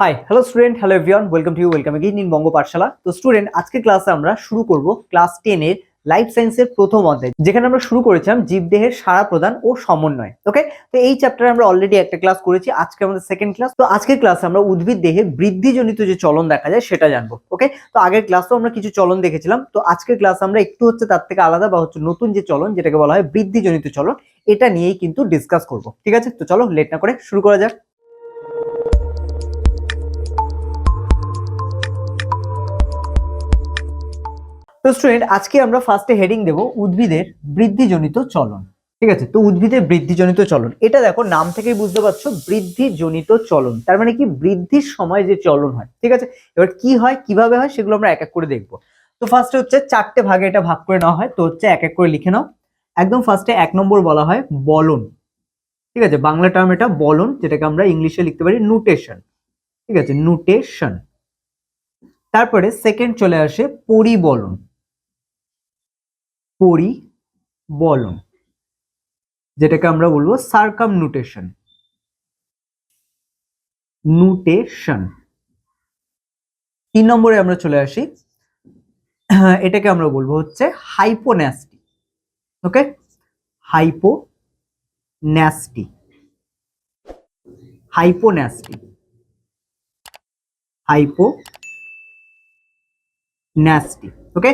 Hi hello student hello everyone welcome to you welcome again in Banga Pathshala তো student আজকে ক্লাসে আমরা শুরু করব ক্লাস টেনের লাইফ সায়েন্সের প্রথম অধ্যায়, যেখানে আমরা শুরু করেছিলাম জীবদেহের সারা প্রদান ও সমন্বয় ওকে তো এই চ্যাপ্টারে আমরা অলরেডি একটা ক্লাস করেছি, আজকে আমাদের সেকেন্ড ক্লাস তো আজকের ক্লাসে আমরা উদ্ভিদ দেহে বৃদ্ধিজনিত যে চলন দেখা যায় সেটা জানব ওকে তো আগের ক্লাসেও আমরা কিছু চলন দেখেছিলাম, তো আজকের ক্লাস আমরা একটু হচ্ছে তার থেকে আলাদা বা হচ্ছে নতুন যে চলন যেটাকে বলা হয় বৃদ্ধিজনিত চলন, এটা নিয়েই কিন্তু ডিসকাস করব, ঠিক আছে? তো চলো লেট না করে শুরু করা যাক। তো স্টুডেন্ট আজকে আমরা ফার্স্টে হেডিং দেব উদ্ভিদের বৃদ্ধিজনিত চলন। ঠিক আছে? তো উদ্ভিদের বৃদ্ধিজনিত চলন। এটা দেখো, নাম থেকেই বুঝতে পারছ, বৃদ্ধিজনিত চলন। তার মানে কি? বৃদ্ধির সময় যে চলন হয়। ঠিক আছে? এবার কি হয়, কীভাবে হয়, সেগুলো আমরা এক এক করে দেখব। তো ফার্স্টে হচ্ছে চারটে ভাগে এটা ভাগ করে নেওয়া হয়। তো হচ্ছে এক এক করে লিখে নাও। একদম ফার্স্টে এক নম্বর বলা হয় বলন। ঠিক আছে? বাংলা টার্ম এটা বলন, যেটাকে আমরা ইংলিশে লিখতে পারি নুটেশন ঠিক আছে? নুটেশন তারপরে সেকেন্ড চলে আসে পরিবলন। পরিবলন, যেটাকে আমরা বলব সার্কাম নুটেশন নুটেশন তিন নম্বরে আমরা চলে আসি। এটাকে আমরা বলব হচ্ছে hyponasty okay hyponasty hyponasty hyponasty okay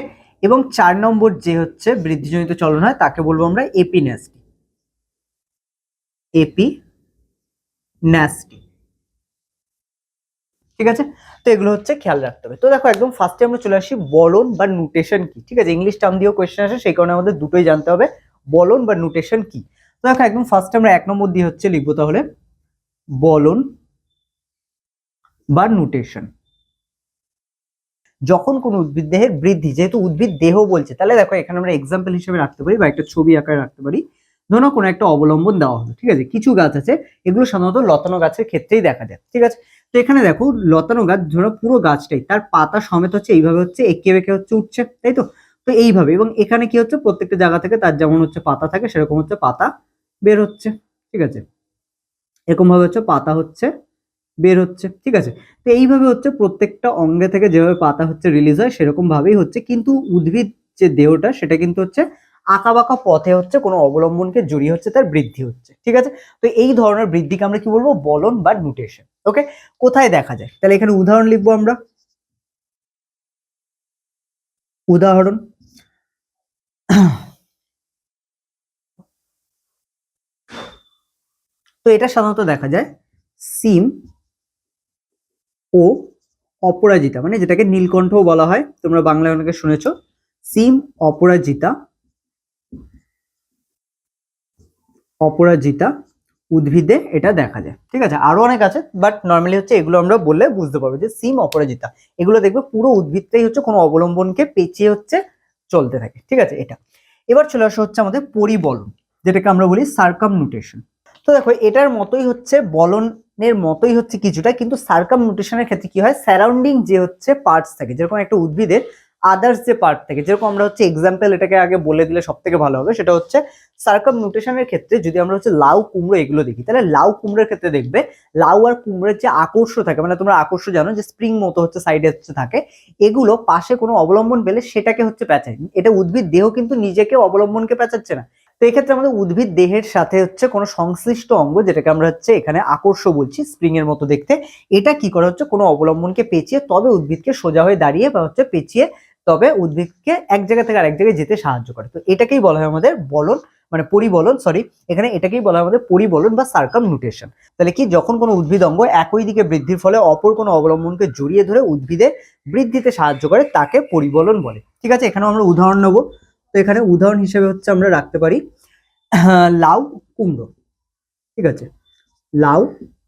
এবং চার নম্বর যে হচ্ছে বৃদ্ধিজনিত চলন হয়, তাকে বলব আমরা এপিন্যাস্টি এপি ন্যাস্টি ঠিক আছে? তো এগুলো হচ্ছে খেয়াল রাখতে হবে। তো দেখো, একদম ফার্স্টে আমরা চলে আসি, বলন বা নুটেশন কি? ঠিক আছে? ইংলিশ টার্ম দিয়েও কোয়েশ্চেন আসে, সেই কারণে আমাদের দুটোই জানতে হবে, বলন বা নুটেশন কি? তো দেখো, একদম ফার্স্টে আমরা এক নম্বর দিয়ে হচ্ছে লিখব তাহলে, বলন বা নুটেশন যখন কোনো উদ্ভিদ, দেহের বৃদ্ধি, যেহেতু উদ্ভিদ দেহ বলছে, তাহলে দেখো এখানে আমরা এক্সাম্পল হিসেবে রাখতে পারি বা একটা ছবি আকারে রাখতে পারি। ধরো কোনো একটা অবলম্বন দেওয়া হলো, ঠিক আছে? কিছু গাছ আছে, এগুলো সাধারণত লতানো গাছের ক্ষেত্রেই দেখা যায়, ঠিক আছে? তো এখানে দেখো, লতানো গাছ, ধরো পুরো গাছটাই, তার পাতা সমেত হচ্ছে এইভাবে হচ্ছে, এঁকে বেঁকে হচ্ছে, উঠছে, তাই তো? তো এইভাবে, এবং এখানে কি হচ্ছে, প্রত্যেকটা জায়গা থেকে তার যেমন হচ্ছে পাতা থাকে, সেরকম হচ্ছে পাতা বের হচ্ছে, ঠিক আছে? এরকম ভাবে হচ্ছে পাতা হচ্ছে বের হচ্ছে, ঠিক আছে? তো এইভাবে হচ্ছে প্রত্যেকটা অঙ্গে থেকে যেভাবে পাতা হচ্ছে রিলিজ হয় সেরকম ভাবেই হচ্ছে। কিন্তু উদ্ভিদ যে দেহটা, সেটা কিন্তু হচ্ছে আঁকা বাঁকা পথে হচ্ছে কোনো অবলম্বনকে জড়িয়ে হচ্ছে, তার বৃদ্ধি হচ্ছে, ঠিক আছে? তো এই ধরনের বৃদ্ধিকে আমরা কি বলব? বলন বা নুটেশন ওকে কোথায় দেখা যায়? তাহলে এখানে উদাহরণ লিখব আমরা। উদাহরণ। তো এটা সাধারণত দেখা যায়। সিম ও অপরাজিতা মানে যেটাকে নীলকণ্ঠও বলা হয়, তোমরা বাংলায় অনেকে শুনেছো, সিম অপরাজিতা অপরাজিতা উদ্ভিদে এটা দেখা যায়। ঠিক আছে? আরও অনেক আছে বাট নর্মালি হচ্ছে এগুলো আমরা বললে বুঝতে পারব যে সিম অপরাজিতা। এগুলো দেখবে পুরো উদ্ভিদটাই হচ্ছে কোনো অবলম্বনকে পেঁচিয়ে হচ্ছে চলতে থাকে। ঠিক আছে? এটা। এবার চলে আসা হচ্ছে আমাদের পরিবলন, যেটাকে আমরা বলি সার্কাম তো দেখো, এটার মতোই হচ্ছে বলনের মতোই হচ্ছে কিছুটা, কিন্তু সার্কাম নুটেশনের ক্ষেত্রে কি হয়? সারাউন্ডিং যে হচ্ছে পার্টস থাকে, যেরকম একটা উদ্ভিদের আদার্স যে পার্ট থাকে, যেরকম আমরা হচ্ছে এক্সাম্পল এটাকে আগে বলে দিলে সব থেকে ভালো হবে, সেটা হচ্ছে সার্কাম নিউট্রিশনের ক্ষেত্রে যদি আমরা হচ্ছে লাউ কুমড়ো এগুলো দেখি, তাহলে লাউ কুমড়োর ক্ষেত্রে দেখবে, লাউ আর কুমড়োর যে আকর্ষ থাকে মানে তোমরা আকর্ষ জানো যে স্প্রিং মতো হচ্ছে সাইডে হচ্ছে থাকে, এগুলো পাশে কোনো অবলম্বন পেলে সেটাকে হচ্ছে পেঁচায় এটা উদ্ভিদ দেহ কিন্তু নিজেকে অবলম্বনকে পেঁচাচ্ছে না। তো এক্ষেত্রে আমাদের উদ্ভিদ দেহের সাথে হচ্ছে কোনো সংশ্লিষ্ট অঙ্গ যেটাকে আমরা হচ্ছে এখানে আকর্ষ বলছি স্প্রিং এর মতো দেখতে, এটা কি করা হচ্ছে কোনো অবলম্বনকে পেঁচিয়ে তবে উদ্ভিদকে সোজা হয়ে দাঁড়িয়ে বা হচ্ছে পেঁচিয়ে তবে উদ্ভিদকে এক জায়গা থেকে আরেক জায়গায় যেতে সাহায্য করে। তো এটাকেই বলা হয় আমাদের বলন মানে পরিবলন সরি এখানে এটাকেই বলা হয় আমাদের পরিবলন বা সার্কাম নিউট্রিশন তাহলে কি যখন কোনো উদ্ভিদ অঙ্গ একই দিকে বৃদ্ধির ফলে অপর কোনো অবলম্বনকে জড়িয়ে ধরে উদ্ভিদের বৃদ্ধিতে সাহায্য করে, তাকে পরিবলন বলে। ঠিক আছে, এখানেও আমরা উদাহরণ নেব। তো এখানে উদাহরণ হিসেবে হচ্ছে আমরা রাখতে পারি লাউ, কুমড়ো, ঠিক আছে? লাউ,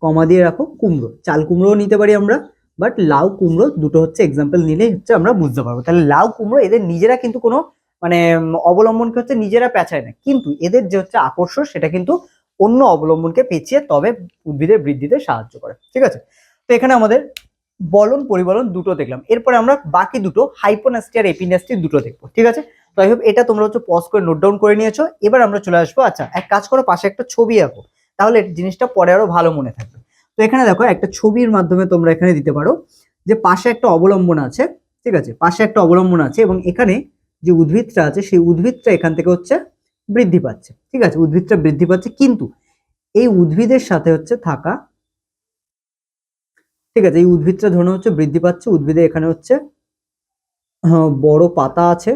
কমা দিয়ে রাখো, কুমড়ো, চাল কুমড়োও নিতে পারি আমরা বাট লাউ, কুমড়ো দুটো হচ্ছে এক্সাম্পল নিলেই হচ্ছে আমরা বুঝতে পারব। তাহলে লাউ, কুমড়ো এদের নিজেরা কিন্তু কোনো মানে অবলম্বনকে হচ্ছে নিজেরা পেঁচায় না, কিন্তু এদের যে হচ্ছে আকর্ষণ সেটা কিন্তু অন্য অবলম্বনকে পেঁচিয়ে তবে উদ্ভিদের বৃদ্ধিতে সাহায্য করে, ঠিক আছে? তো এখানে আমাদের বলন, পরিবলন দুটো দেখলাম, এরপরে আমরা বাকি দুটো হাইপোনাস্টি আর এপিনাস্টি দুটো দেখব, ঠিক আছে? তো আই হোপ এটা তোমরা হচ্ছে পজ করে নোট ডাউন করে নিয়েছো। এবার আমরা চলে আসব। আচ্ছা এক কাজ করো, পাশে একটা ছবি আঁকো। তাহলে জিনিসটা পরে আরও ভালো মনে থাকবে। তো এখানে দেখো, একটা ছবির মাধ্যমে তোমরা এখানে দিতে পারো যে পাশে একটা অবলম্বন আছে, ঠিক আছে? পাশে একটা অবলম্বন আছে এবং এখানে যে উদ্ভিদটা আছে, সেই উদ্ভিদটা এখান থেকে হচ্ছে বৃদ্ধি পাচ্ছে, ঠিক আছে? উদ্ভিদটা বৃদ্ধি পাচ্ছে কিন্তু এই উদ্ভিদের সাথে হচ্ছে থাকা, ঠিক আছে? এই উদ্ভিদটা ধরুন হচ্ছে বৃদ্ধি পাচ্ছে। উদ্ভিদে এখানে হচ্ছে বড় পাতা আছে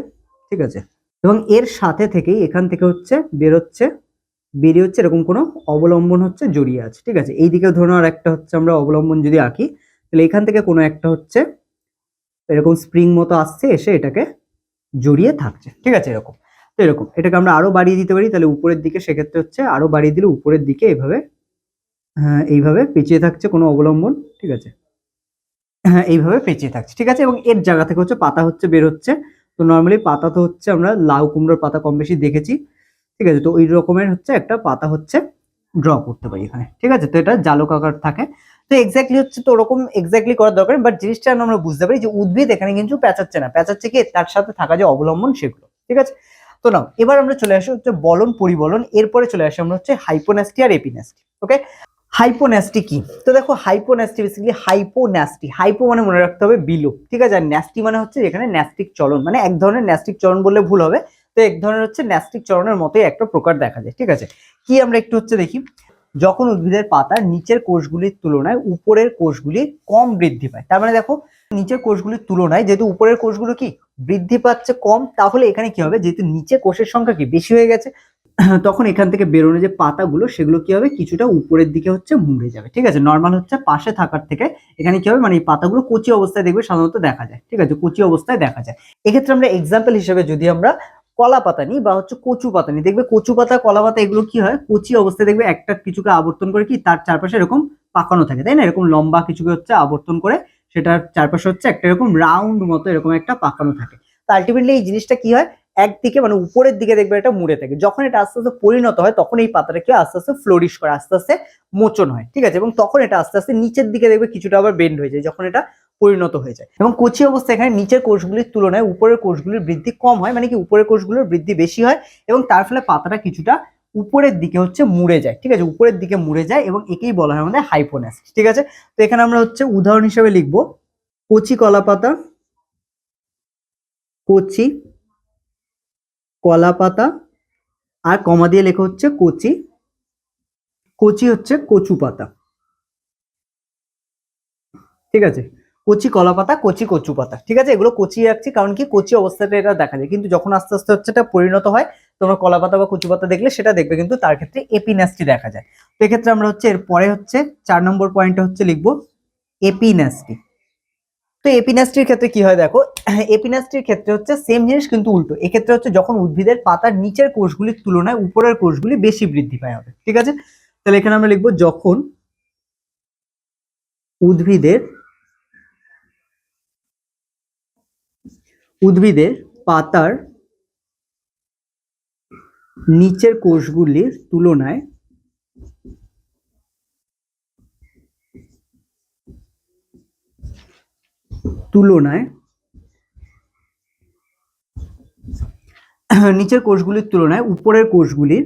ঠিক আছে? এবং এর সাথে থেকেই এখান থেকে হচ্ছে বেরোচ্ছে, বেরিয়ে হচ্ছে এরকম কোনো অবলম্বন হচ্ছে জড়িয়ে আছে, ঠিক আছে? এইদিকে ধরুন আর একটা হচ্ছে আমরা অবলম্বন যদি আঁকি, তাহলে এখান থেকে কোনো একটা হচ্ছে এরকম স্প্রিং মতো আসছে, এসে এটাকে জড়িয়ে থাকছে, ঠিক আছে এরকম? তো এরকম, এটাকে আমরা আরও বাড়িয়ে দিতে পারি, তাহলে উপরের দিকে সেক্ষেত্রে হচ্ছে আরও বাড়িয়ে দিলে উপরের দিকে এইভাবে হ্যাঁ এইভাবে পেঁচিয়ে থাকছে কোনো অবলম্বন, ঠিক আছে? হ্যাঁ এইভাবে পেঁচিয়ে থাকছে, ঠিক আছে? এবং এর জায়গা থেকে হচ্ছে পাতা হচ্ছে বের হচ্ছে তো নর্মালি পাতা তো হচ্ছে আমরা লাউ কুমড়োর পাতা কম বেশি দেখেছি, ঠিক আছে? তো ওই রকমের হচ্ছে একটা পাতা হচ্ছে ড্র করতে পারি এখানে, ঠিক আছে? তো এটা জালক আকার থাকে। তো এক্স্যাক্টলি হচ্ছে তো ওরকম এক্স্যাক্টলি করার দরকার বাট জিনিসটা আমরা বুঝতে পারি যে উদ্ভিদ এখানে কিন্তু পেঁচাচ্ছে না। পেঁচাচ্ছে কি? তার সাথে থাকা যে অবলম্বন সেগুলো, ঠিক আছে? তো নাও, এবার আমরা চলে আসি হচ্ছে বলন পরিবলন, এরপরে চলে আসি আমরা হচ্ছে হাইপোন্যাস্টি আর এপিন্যাস্টি ওকে হাইপোন্যাস্টি কি? তো দেখো হাইপোন্যাস্টি বেসিক্যালি হাইপোন্যাস্টি হাইপো মানে মনে রাখতে হবে বিলো ঠিক আছে? আর ন্যাস্টি মানে হচ্ছে এখানে ন্যাস্টিক চলন মানে এক ধরনের ন্যাস্টিক চলন বললে ভুল হবে, তো এক ধরনের হচ্ছে ন্যাস্টিক চলনের মতোই একটা প্রকার দেখা যায়, ঠিক আছে? কি আমরা একটু হচ্ছে দেখি, যখন উদ্ভিদের পাতার নিচের কোষগুলির তুলনায় উপরের কোষগুলি কম বৃদ্ধি পায়, তার মানে দেখো নিচের কোষগুলির তুলনায় যেহেতু উপরের কোষগুলো কি বৃদ্ধি পাচ্ছে কম, তাহলে এখানে কি হবে? যেহেতু নিচে কোষের সংখ্যা কি? বেশি হয়ে গেছে তখন এখান থেকে বেরোনো যে পাতাগুলো, সেগুলো কি হবে? কিছুটা উপরের দিকে হচ্ছে মুড়ে যাবে, ঠিক আছে? নর্মাল হচ্ছে পাশে থাকার থেকে এখানে কি হবে? মানে এই পাতাগুলো কচি অবস্থায় দেখবে সাধারণত দেখা যায়, ঠিক আছে? কচি অবস্থায় দেখা যায়। এক্ষেত্রে আমরা এক্সাম্পল হিসেবে যদি আমরা কলা পাতা নিই বা হচ্ছে কচু পাতা নিই, দেখবে কচু পাতা, কলা পাতা এগুলো কি হয়? কচি অবস্থায় দেখবে একটা কিছুকে আবর্তন করে কি? তার চারপাশে এরকম পাকানো থাকে, তাই না? এরকম লম্বা কিছুকে হচ্ছে আবর্তন করে সেটার চারপাশে হচ্ছে একটা এরকম রাউন্ড মতো এরকম একটা পাকানো থাকে। তো আলটিমেটলি এই জিনিসটা কি হয়? একদিকে মানে উপরের দিকে দেখবে এটা মুড়ে থাকে। যখন এটা আস্তে আস্তে পরিণত হয়, তখন এই পাতাটা কি আস্তে আস্তে ফ্লোরিশ করে, আস্তে আস্তে মোচন হয়, ঠিক আছে? এবং তখন এটা আস্তে আস্তে নিচের দিকে দেখবে কিছুটা আবার বেন্ড হয়ে যায়, যখন এটা পরিণত হয়ে যায়। এবং কচি অবস্থা এখানে নিচের কোষগুলির তুলনায় উপরের কোষগুলির বৃদ্ধি কম হয় মানে কি? উপরের কোষগুলোর বৃদ্ধি বেশি হয় এবং তার ফলে পাতাটা কিছুটা উপরের দিকে হচ্ছে মুড়ে যায়, ঠিক আছে? উপরের দিকে মুড়ে যায় এবং একেই বলা হয় আমাদের হাইপোনেসিস ঠিক আছে? তো এখানে আমরা হচ্ছে উদাহরণ হিসেবে লিখব, কচি কলা পাতা কচি কলা পাতা আর কমা দিয়ে লেখা হচ্ছে কচি। কচি হচ্ছে কচু পাতা ঠিক আছে? কচি কলা পাতা কচি কচু পাতা ঠিক আছে? এগুলো কচি রাখছি, কারণ কি কচি অবস্থাটা এটা দেখা যায়। কিন্তু যখন আস্তে আস্তে হচ্ছে এটা পরিণত হয়, তোমরা কলা পাতা বা কচু পাতা দেখলে সেটা দেখবে, কিন্তু তার ক্ষেত্রে এপিন্যাস্টি দেখা যায়। তো এক্ষেত্রে আমরা হচ্ছে এর পরে হচ্ছে চার নম্বর পয়েন্টে হচ্ছে লিখব এপিন্যাস্টি তো এপিন্যাস্টির ক্ষেত্রে কি হয় দেখো? এপিন্যাস্টির ক্ষেত্রে হচ্ছে সেম জিনিস কিন্তু উল্টো। এক্ষেত্রে হচ্ছে যখন উদ্ভিদের পাতার নিচের কোষগুলির তুলনায় উপরের কোষগুলি বেশি বৃদ্ধি পায় হবে ঠিক আছে? তাহলে এখানে আমরা লিখব যখন উদ্ভিদের উদ্ভিদের পাতার নিচের কোষগুলির তুলনায় তুলনায় নিচের কোষগুলির তুলনায় উপরের কোষগুলির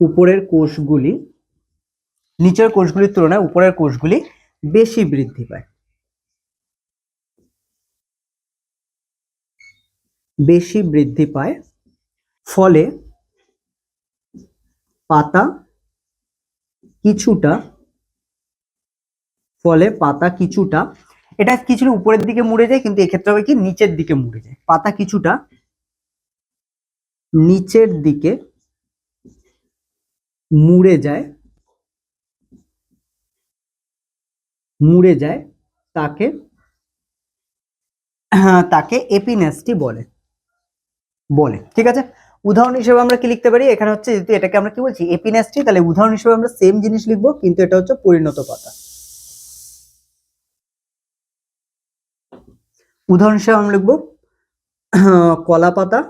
উপরের কোষগুলি, নিচের কোষগুলির তুলনায় উপরের কোষগুলি বেশি বৃদ্ধি পায়। বেশি বৃদ্ধি পায়, ফলে পাতা কিছুটা ফলে পাতা কিছুটা, এটা কিছুটা উপরের দিকে মুড়ে যায়, কিন্তু এক্ষেত্রে হবে কি নিচের দিকে মুড়ে যায়। পাতা কিছুটা নিচের দিকে মুড়ে যায় মুড়ে যায় তাকে তাকে এপিনেস্টি বলে বলে। ঠিক আছে? উদাহরণ হিসেবে আমরা কি লিখতে পারি? এখানে হচ্ছে যেহেতু এটাকে আমরা কি বলছি? এপিনেস্টি। তাহলে উদাহরণ হিসেবে আমরা সেম জিনিস লিখব, কিন্তু এটা হচ্ছে পরিণত পাতা। উদাহরণ হিসেবে আমরা লিখব, কলা পাতা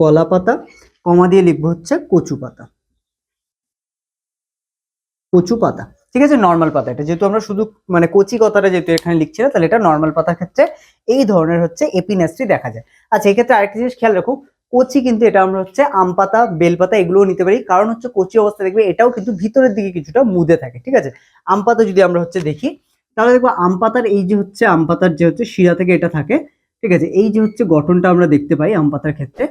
কলা পাতা, কমা দিয়ে লিখব হচ্ছে কচু পাতা। কচু পাতা। ঠিক আছে নর্মাল পাতা। এটা যেহেতু আমরা শুধু মানে কচি কথাটা যেহেতু এখানে লিখছি না, তাহলে এটা নর্মাল পাতার ক্ষেত্রে এই ধরনের হচ্ছে এপিনেস্টি দেখা যায়। আচ্ছা এক্ষেত্রে আরেকটা জিনিস খেয়াল রাখো, কচি কিন্তু এটা আমরা হচ্ছে আম পাতা বেলপাতা এগুলোও নিতে পারি। কারণ হচ্ছে কচি অবস্থা দেখবে, এটাও কিন্তু ভিতরের দিকে কিছুটা মুদে থাকে, ঠিক আছে? আম পাতা যদি আমরা হচ্ছে দেখি, তাহলে দেখব আম পাতার এই যে হচ্ছে, আম পাতার যে হচ্ছে শিরা থেকে এটা থাকে, ঠিক আছে? এই যে হচ্ছে গঠনটা আমরা দেখতে পাই আম পাতার ক্ষেত্রে।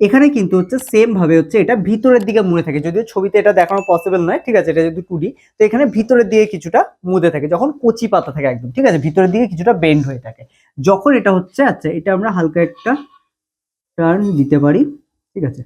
এখানে কিন্তু হচ্ছে সেম ভাবে হচ্ছে এটা ভিতরের দিকে মুড়ে থাকে। যদিও ছবিতে এটা দেখানো পসিবল নয়, ঠিক আছে? এটা যদি টুডি তো এখানে ভিতরের দিকে কিছুটা মুদে থাকে, যখন কচি পাতা থাকে একদম, ঠিক আছে? ভিতরের দিকে কিছুটা বেন্ড হয়ে থাকে। যখন এটা হচ্ছে আচ্ছা এটা আমরা হালকা একটা টার্ন দিতে পারি, ঠিক আছে?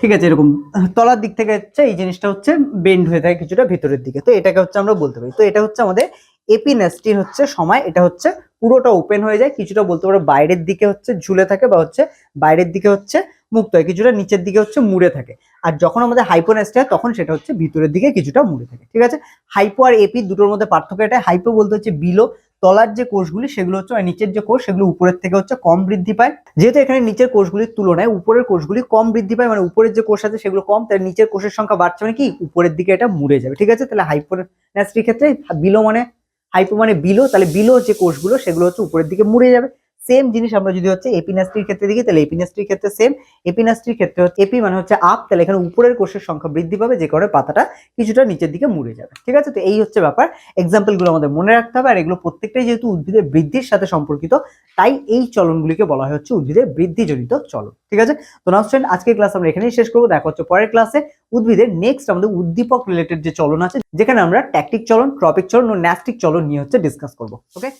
ঠিক আছে, এরকম, তলার দিক থেকে হচ্ছে এই জিনিসটা হচ্ছে বেন্ড হয়ে থাকে কিছুটা ভিতরের দিকে। তো এটাকে হচ্ছে আমরা বলতে পারি। তো এটা হচ্ছে আমাদের এপিনেস্টির হচ্ছে সময়, এটা হচ্ছে পুরোটা ওপেন হয়ে যায়, কিছুটা বলতে পারো বাইরের দিকে হচ্ছে ঝুলে থাকে বা হচ্ছে বাইরের দিকে হচ্ছে মুক্ত হয়, কিছুটা নিচের দিকে হচ্ছে মুড়ে থাকে। আর যখন আমাদের হাইপোনেস্টি হয়, তখন সেটা হচ্ছে ভিতরের দিকে কিছুটা মুড়ে থাকে, ঠিক আছে? হাইপো আর এপি দুটোর মধ্যে পার্থক্য এটা হাইপো বলতে হচ্ছে বিলো তলার যে কোষগুলি সেগুলো হচ্ছে আর নিচের যে কোষ, সেগুলো উপরের থেকে হচ্ছে কম বৃদ্ধি পায়। যেহেতু এখানে নিচের কোষগুলির তুলনায় উপরের কোষগুলি কম বৃদ্ধি পায় মানে উপরের যে কোষ আছে সেগুলো কম তাই নিচের কোষের সংখ্যা বাড়ছে মানে কি? উপরের দিকে এটা মুড়ে যাবে, ঠিক আছে? তাহলে হাইপোনেস্টির ক্ষেত্রে বিলো মানে হাইপো মানে বিলো তাহলে বিলো যে কোষগুলো সেগুলো হচ্ছে উপরের দিকে মুড়ে যাবে। সেম জিনিস আমরা যদি হচ্ছে এপিনাস্ট্রির ক্ষেত্রে দেখি, তাহলে এপিনাস্ট্রির ক্ষেত্রে সেম এপিনাস্ট্রির ক্ষেত্রে হচ্ছে এপি মানে হচ্ছে আপ তাহলে এখানে উপরের কোষের সংখ্যা বৃদ্ধি পাবে, যে কারণে পাতাটা কিছুটা নিচের দিকে মুড়ে যাবে। ঠিক আছে? তো এই হচ্ছে ব্যাপার। এক্সাম্পলগুলো আমাদের মনে রাখতে হবে, আর এগুলো প্রত্যেকটাই যেহেতু উদ্ভিদের বৃদ্ধির সাথে সম্পর্কিত, তাই এই চলনগুলিকে বলা হয় হচ্ছে উদ্ভিদের বৃদ্ধিজনিত চলন। ঠিক আছে? তো না স্টুডেন্ট আজকের ক্লাস আমরা এখানেই শেষ করব। দেখা হচ্ছে পরের ক্লাসে উদ্ভিদের নেক্সট আমাদের উদ্দীপক রিলেটেড যে চলন আছে, যেখানে আমরা ট্যাকটিক চলন ট্রপিক চলন ও ন্যাস্টিক চলন নিয়ে হচ্ছে ডিসকাস করব। ওকে